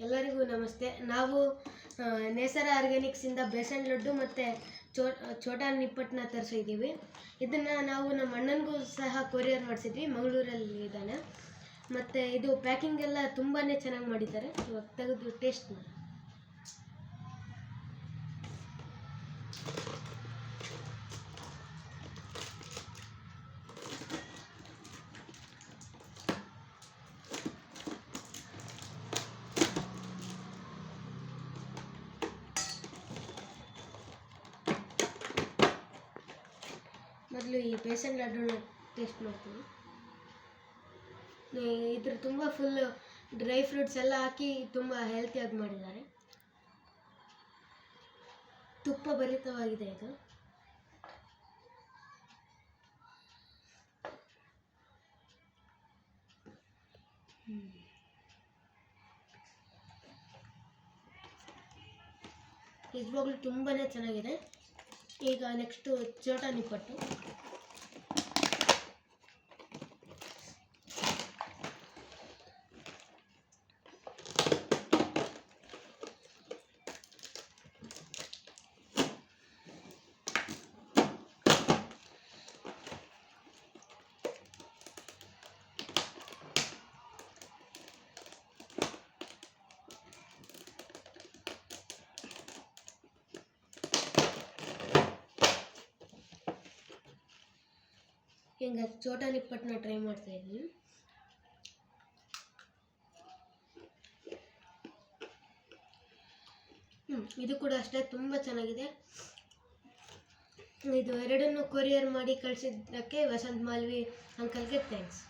ಎಲ್ಲರಿಗೂ ನಮಸ್ತೆ. ನಾವು ನೇಸರ ಆರ್ಗ್ಯಾನಿಕ್ಸಿಂದ ಬೇಸನ್ ಲಡ್ಡು ಮತ್ತು ಚೋ ಚೋಟಾ ನಿಪ್ಪಟ್ಟನ್ನ ತರಿಸಿದ್ದೀವಿ ಇದನ್ನು ನಾವು ನಮ್ಮ ಅಣ್ಣನಿಗೂ ಸಹ ಕೊರಿಯರ್ ಮಾಡಿಸಿದ್ವಿ. ಮಂಗಳೂರಲ್ಲಿ ಇದ್ದಾನೆ. ಮತ್ತು ಇದು ಪ್ಯಾಕಿಂಗ್ ಎಲ್ಲ ತುಂಬಾ ಚೆನ್ನಾಗಿ ಮಾಡಿದ್ದಾರೆ. ಇವಾಗ ತೆಗೆದು ಟೇಸ್ಟ್ ಮಾಡಿ ಮೊದಲು ಈ ಬೇಸನ್ ಲಡ್ಡುನ ಟೇಸ್ಟ್ ಮಾಡ್ತೀನಿ. ಇದ್ರ ತುಂಬ ಫುಲ್ ಡ್ರೈ ಫ್ರೂಟ್ಸ್ ಎಲ್ಲ ಹಾಕಿ ತುಂಬ ಹೆಲ್ತಿಯಾಗಿ ಮಾಡಿದ್ದಾರೆ. ತುಪ್ಪ ಭರಿತವಾಗಿದೆ ಇದು. ನಿಜವಾಗ್ಲೂ ತುಂಬಾ ಚೆನ್ನಾಗಿದೆ. ಈಗ ನೆಕ್ಸ್ಟು ಚೋಟಾ ನಿಪ್ಪಟ್ಟು ಈಗ ಚೋಟಾ ನಿಪ್ಪಟ್ಟನ್ನ ಟ್ರೈ ಮಾಡ್ತಾ ಇದ್ದೀನಿ. ಹ್ಞೂ ಇದು ಕೂಡ ಅಷ್ಟೇ, ತುಂಬ ಚೆನ್ನಾಗಿದೆ. ಇದು ಎರಡನ್ನು ಕೊರಿಯರ್ ಮಾಡಿ ಕಳಿಸಿದ್ದಕ್ಕೆ ವಸಂತ್ ಮಾಲ್ವಿ ಅಂಕಲ್ಗೆ ಥ್ಯಾಂಕ್ಸ್